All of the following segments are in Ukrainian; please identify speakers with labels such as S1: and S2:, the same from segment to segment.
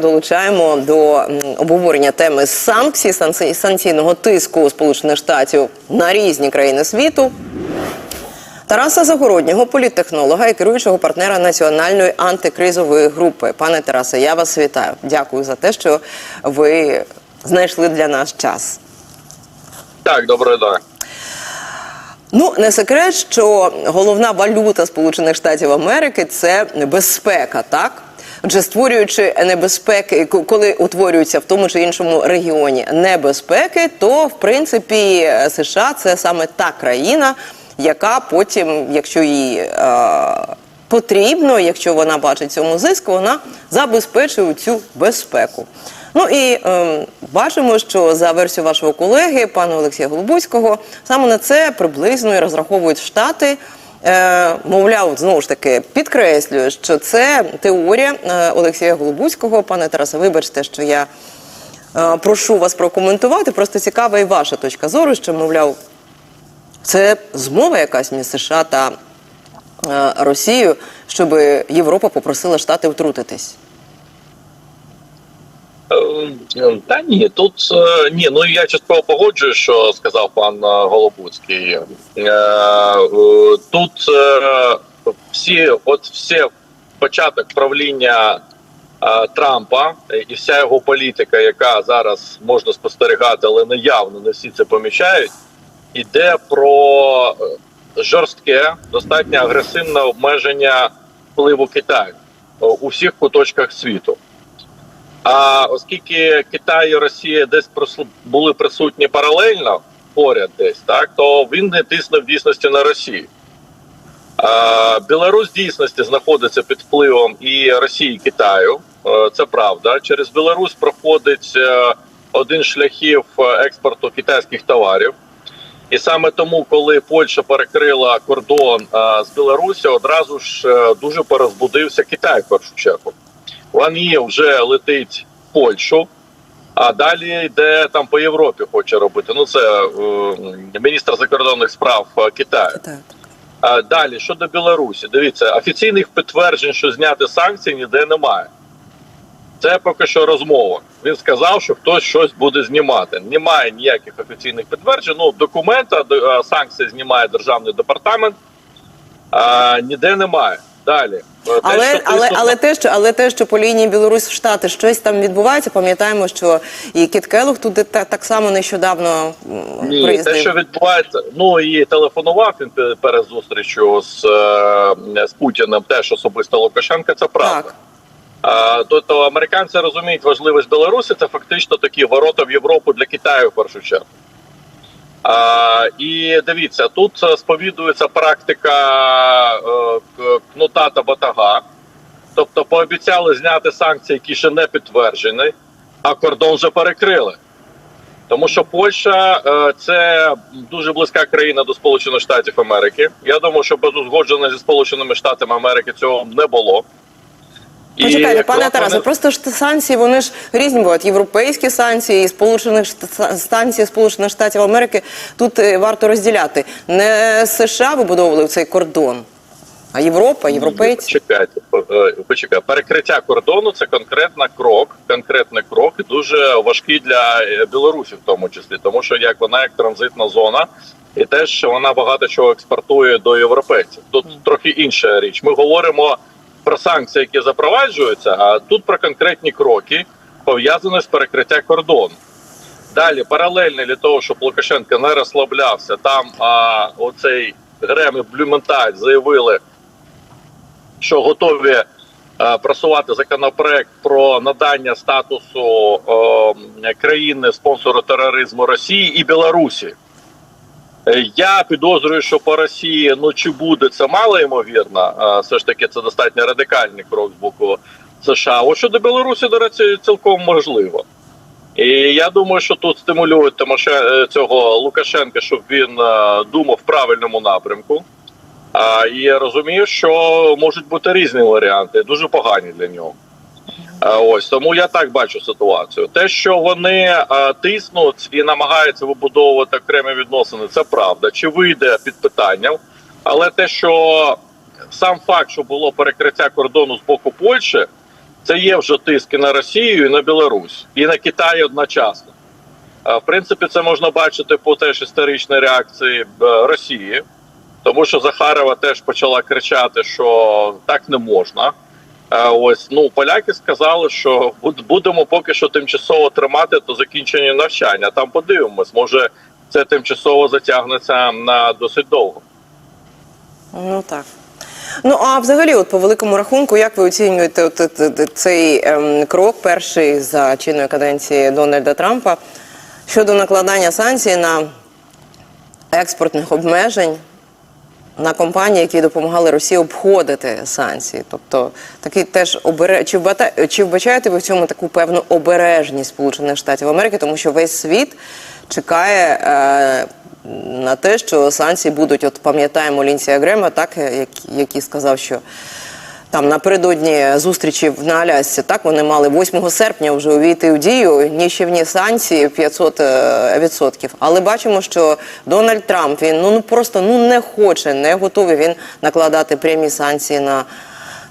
S1: Долучаємо до обговорення теми санкцій, санкцій- санкційного тиску Сполучених Штатів на різні країни світу. Тараса Загороднього, політтехнолога і керуючого партнера національної антикризової групи. Пане Тарасе, я вас вітаю. Дякую за те, що ви знайшли для нас час.
S2: Так, доброго дня.
S1: Ну, не секрет, що головна валюта Сполучених Штатів Америки це безпека, так? Отже, створюючи небезпеки, коли утворюються в тому чи іншому регіоні небезпеки, то в принципі США це саме та країна, яка потім, якщо їй е, потрібно, якщо вона бачить цьому зиск, вона забезпечує цю безпеку. Ну і е, бачимо, що за версією вашого колеги, пана Олексія Голубуцького, саме на це приблизно і розраховують штати. Е, мовляв, знову ж таки підкреслюю, що це теорія е, Олексія Голубуцького. Пане Тарасе, вибачте, що я е, прошу вас прокоментувати. Просто цікава і ваша точка зору, що мовляв, це змова якась між США та Росією, щоб Європа попросила штати втрутитись.
S2: Е, Та ні, тут е, ні, ну я частково погоджую, що сказав пан е, Голобуцький. Тут всі, от всі початок правління Трампа і вся його політика, яка зараз можна спостерігати, але не явно не всі це помічають, іде про жорстке, достатньо агресивне обмеження впливу Китаю у всіх куточках світу. А оскільки Китай і Росія десь були присутні паралельно поряд десь, так то він не тиснув в дійсності на Росію. А, Білорусь в дійсності знаходиться під впливом і Росії, і Китаю. Е, Це правда. Через Білорусь проходить е, один з шляхів е, експорту китайських товарів. І саме тому, коли Польща перекрила кордон з Білорусі, одразу ж дуже порозбудився Китай в першу чергу. Вони вже летить в Польщу, а далі йде там по Європі, хоче робити. Ну це е, міністр закордонних справ е, Китаю. А далі щодо Білорусі, дивіться, офіційних підтверджень, що зняти санкції, ніде немає. Це поки що розмова. Він сказав, що хтось щось буде знімати. Немає ніяких офіційних підтверджень. Ну, документа до- е, санкції знімає державний департамент. А, ніде немає. Далі. Е, те,
S1: Але,
S2: що
S1: але, але те, що але те, що по лінії Білорусь в Штати щось там відбувається, пам'ятаємо, що і Кіт Келлог туди так, так само нещодавно
S2: Ні,
S1: приїздив.
S2: те, що відбувається, ну і телефонував він пе- перед зустрічю з, е, з Путіним, теж особисто Лукашенка, це правда.
S1: Так.
S2: Тобто американці розуміють важливість Білорусі, це фактично такі ворота в Європу для Китаю в першу чергу. І дивіться, тут е, сповідується практика е, кнута та батага. Тобто пообіцяли зняти санкції, які ще не підтверджені, а кордон вже перекрили. Тому що Польща е, це дуже близька країна до Сполучених Штатів Америки. Я думаю, що без узгодження зі Сполученими Штатами Америки цього не було.
S1: Почекайте, пане Тарасе,
S2: вони-
S1: просто ж санкції, вони ж різні бувають. Європейські санкції, і сполучених санкції Сполучених Штатів Америки. Тут е, варто розділяти. Не США вибудовували цей кордон, а Європа, європейці.
S2: Почекайте, е, почекайте. Перекриття кордону це конкретна крок, конкретний крок дуже важкий для е, Білорусі, в тому числі, тому що як вона як транзитна зона, і теж вона багато чого експортує до європейців. Тут трохи інша річ. Ми говоримо про санкції, які запроваджуються, а тут про конкретні кроки пов'язані з перекриття кордону. Далі паралельно для того, щоб Лукашенко не розслаблявся, там а, оцей Грем і Блюменталь заявили, що готові е, просувати законопроект про надання статусу е, країни спонсору тероризму Росії і Білорусі. Е, Я підозрюю, що по Росії ну чи буде це мало ймовірно. Все ж таки, це достатньо радикальний крок з боку США. Ось щодо Білорусі, до речі, цілком можливо. І я думаю, що тут стимулюють Тимоше- е, цього Лукашенка, щоб він е, думав в правильному напрямку. А, і я розумію, що можуть бути різні варіанти, дуже погані для нього. А, ось тому я так бачу ситуацію. Те, що вони а, тиснуть і намагаються вибудовувати окремі відносини, це правда. Чи вийде під питанням? Але те, що сам факт, що було перекриття кордону з боку Польщі, це є вже тиск і на Росію, і на Білорусь, і на Китай одночасно. Е, В принципі, це можна бачити по теж історичній реакції е, Росії, тому що Захарова теж почала кричати, що так не можна. Е, Ось ну поляки сказали, що будемо поки що тимчасово тримати до закінчення навчання. Там подивимось, може це тимчасово затягнеться на досить довго.
S1: Ну так. Ну а взагалі, от по великому рахунку, як ви оцінюєте от, от, от, цей ем, крок, перший за чинної каденції Дональда Трампа щодо накладання санкцій на експортних обмежень на компанії, які допомагали Росії обходити санкції? Тобто такий теж обере... чи, вбата... чи вбачаєте ви в цьому таку певну обережність Сполучених Штатів Америки, тому що весь світ чекає. Е... На те, що санкції будуть, от пам'ятаємо Лінсія Грема, так як, який сказав, що там напередодні зустрічі в- на Алясці, так вони мали 8 серпня вже увійти в дію нищівні санкції 500 е, відсотків. Але бачимо, що Дональд Трамп він ну ну, просто ну не хоче, не готовий він накладати прямі санкції на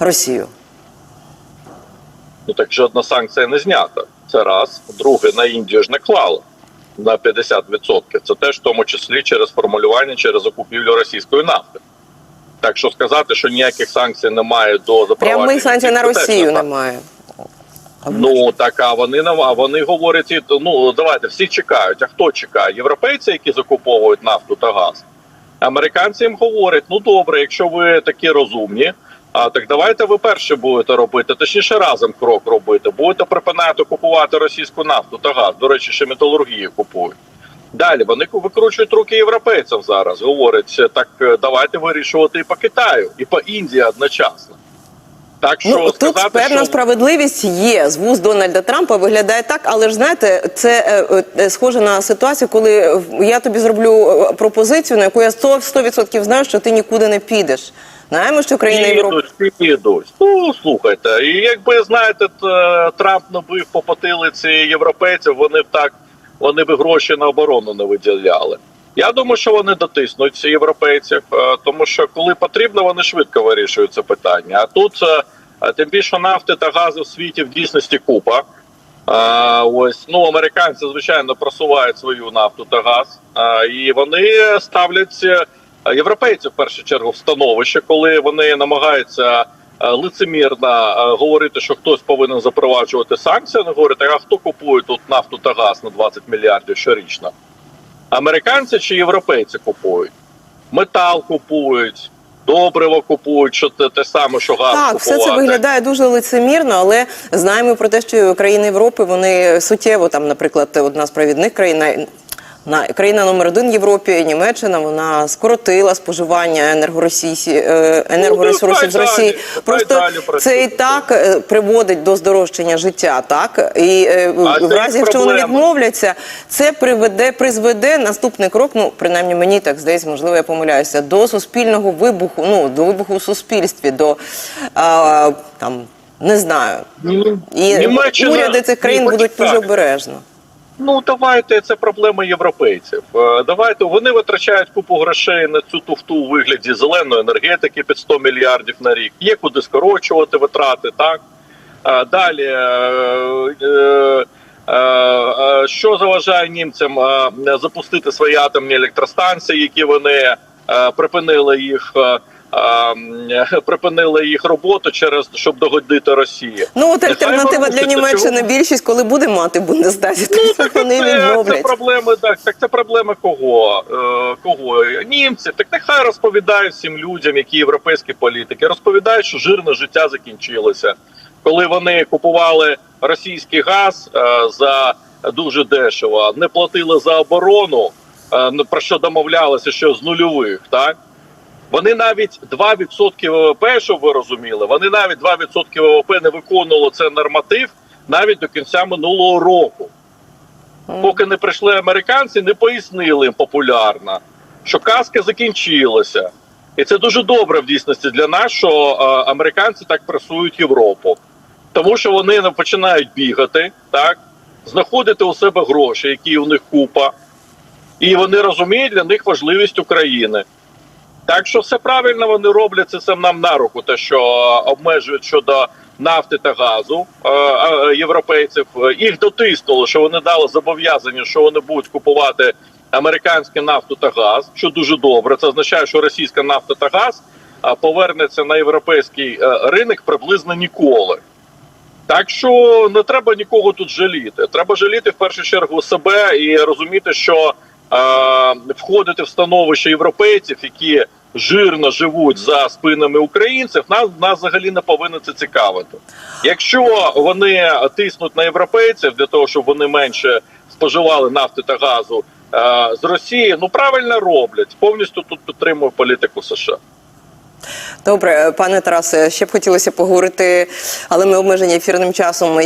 S1: Росію.
S2: Ну так жодна санкція не знята. Це раз. Друге, на Індію ж не клали на 50%. Це теж в тому числі через формулювання, через закупівлю російської нафти. Так що сказати, що ніяких санкцій немає до запровадження...
S1: Прямих санкцій на Росію
S2: так.
S1: немає.
S2: Ну так а вони а вони говорять, ну давайте всі чекають. А хто чекає? Європейці, які закуповують нафту та газ. Американці їм говорять: ну добре, якщо ви такі розумні, а так давайте ви перші будете робити, точніше разом крок робити. Будете припинати купувати російську нафту та газ. До речі, ще металургію купують. Далі вони викручують руки європейцям зараз. Говорять, так е, давайте вирішувати і по Китаю, і по Індії одночасно. Так що
S1: Ну тут певна
S2: що...
S1: справедливість є. З вуст Дональда Трампа виглядає так, але ж знаєте, це е, е, схоже на ситуацію, коли я тобі зроблю е, пропозицію, на яку я 100%, 100% знаю, що ти нікуди не підеш. Знаємо, що країни Європи.
S2: Підуть. Ну слухайте, і якби знаєте, Трамп не бив по потилиці європейців, вони б так вони б гроші на оборону не виділяли. Я думаю, що вони дотиснуть ці європейців, е, тому що коли потрібно, вони швидко вирішують це питання. А тут е, е, тим більше нафти та газу в світі в дійсності купа. Ось ну американці звичайно просувають свою нафту та газ, і вони ставлять європейців в першу чергу в становище, коли вони намагаються лицемірно е, говорити, що хтось повинен запроваджувати санкції. Вони говорять, а хто купує тут нафту та газ на 20 мільярдів щорічно? Американці чи європейці купують? Метал купують, добриво купують, що те, те саме, що газ
S1: Так,
S2: купувати.
S1: все це виглядає дуже лицемірно, але знаємо про те, що країни Європи вони суттєво там, наприклад, одна з провідних країн. На країна номер один в Європі, Німеччина, вона скоротила споживання енергоросійсі, е, енергоресурсів з
S2: Ну,
S1: Росії. Просто це і так е, приводить до здорожчання життя. Так і е, в разі, якщо вони відмовляться, це приведе, призведе наступний крок. Ну принаймні мені так здається, можливо, я помиляюся, до суспільного вибуху. Ну до вибуху в суспільстві, до а, там не знаю. І
S2: Німеччина-
S1: уряди цих країн будуть дуже обережно.
S2: Ну давайте це проблема європейців. Е, Давайте вони витрачають купу грошей на цю туфту у вигляді зеленої енергетики під 100 мільярдів на рік. Є куди скорочувати витрати, так Е, далі. е, Що заважає німцям запустити свої атомні електростанції, які вони припинили їх, припинили їх роботу через щоб догодити Росії?
S1: Ну от альтернатива для Німеччини
S2: чого?
S1: більшість, коли буде мати Бундестазі,
S2: Ну,
S1: так вони
S2: це, це проблеми, так, так це проблеми кого? Е, кого? Німців. Так нехай розповідають всім людям, які європейські політики, розповідають, що жирне життя закінчилося. Коли вони купували російський газ е, за дуже дешево, не платили за оборону, е, ну, про що домовлялися, що з нульових, так? Вони навіть 2% ВВП, щоб ви розуміли, вони навіть 2% ВВП не виконували цей норматив навіть до кінця минулого року. Поки не прийшли американці, не пояснили їм популярно, що казка закінчилася. І це дуже добре в дійсності для нас, що е, американці так пресують Європу. Тому що вони починають бігати, так, знаходити у себе гроші, які у них купа, і вони розуміють для них важливість України. Так що все правильно вони роблять це сам нам на руку, те, що е, обмежують щодо нафти та газу е, е, європейців. Їх дотиснуло, що вони дали зобов'язання, що вони будуть купувати американську нафту та газ, що дуже добре. Це означає, що російська нафта та газ повернеться на європейський ринок приблизно ніколи. Так що не треба нікого тут жаліти. Треба жаліти в першу чергу себе і розуміти, що входити в становище європейців, які жирно живуть за спинами українців, нас, нас взагалі не повинно це цікавити. Якщо вони тиснуть на європейців для того, щоб вони менше споживали нафти та газу е, з Росії, ну правильно роблять. Повністю тут підтримую політику США.
S1: Добре, пане Тарасе, ще б хотілося поговорити, але ми обмежені ефірним часом.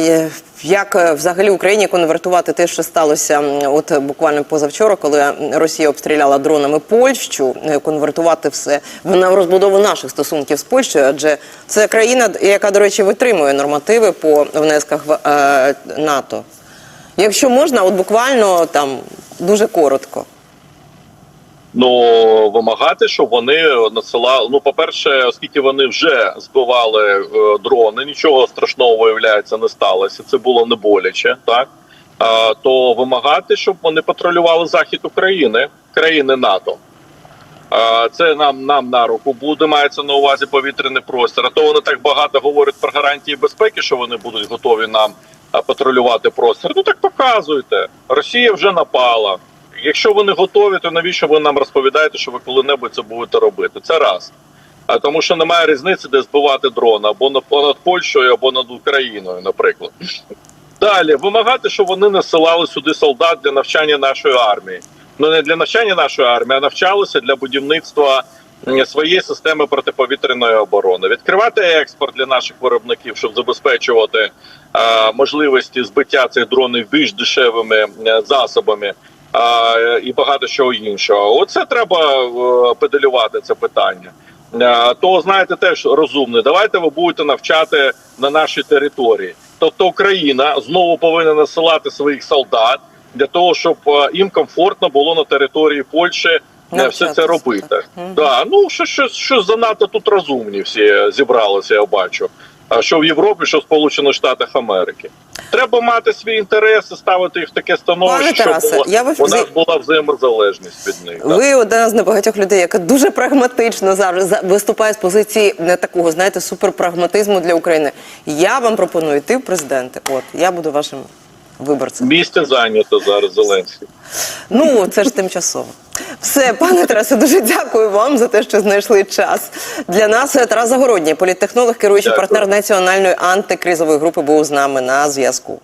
S1: Як е, взагалі Україні конвертувати те, що сталося от е, буквально позавчора, коли Росія обстріляла дронами Польщу, е, конвертувати все на розбудову наших стосунків з Польщею, адже це країна, яка, до речі, витримує нормативи по внесках в е, НАТО. Якщо можна, от буквально там дуже коротко.
S2: Ну вимагати, щоб вони надсилали. Ну, по-перше, оскільки вони вже збивали е, дрони, нічого страшного виявляється не сталося. Це було не боляче, так а, то вимагати, щоб вони патрулювали захід України, країни НАТО. Це нам нам на руку буде. Мається на увазі повітряний простір. А то вони так багато говорять про гарантії безпеки, що вони будуть готові нам патрулювати простір. Ну так показуйте. Росія вже напала. Якщо ви не готові, то навіщо ви нам розповідаєте, що ви коли-небудь це будете робити? Це раз. А тому, що немає різниці, де збивати дрон або над Польщею, або над Україною, наприклад. Далі вимагати, щоб вони насилали сюди солдат для навчання нашої армії. Ну не для навчання нашої армії, а навчалися для будівництва своєї системи протиповітряної оборони. Відкривати експорт для наших виробників, щоб забезпечувати е, можливості збиття цих дронів більш дешевими е, засобами. А, і багато чого іншого. Оце треба е, педалювати це питання. Е, То знаєте, теж розумне. Давайте ви будете навчати на нашій території. Тобто Україна знову повинна насилати своїх солдат для того, щоб е, їм комфортно було на території Польщі е, все це робити.
S1: так.
S2: Да, ну що, що, що занадто тут розумні всі зібралися, я бачу. А що в Європі, що в Сполучених Штатах Америки. Треба мати свої інтереси, ставити їх в таке становище,
S1: Пане
S2: щоб було-
S1: я ви
S2: у нас була взаємозалежність від них.
S1: Ви одна з небагатьох людей, яка дуже прагматично завжди виступає з позиції не такого, знаєте, суперпрагматизму для України. Я вам пропоную йти в президенти. От я буду вашим виборцем.
S2: Місце зайнято зараз Зеленський.
S1: Ну це ж тимчасово. Все, пане Тарасе, дуже дякую вам за те, що знайшли час. Для нас Тарас Загородній, політтехнолог, керуючий
S2: Дякую.
S1: партнер національної антикризової групи, був з нами на зв'язку.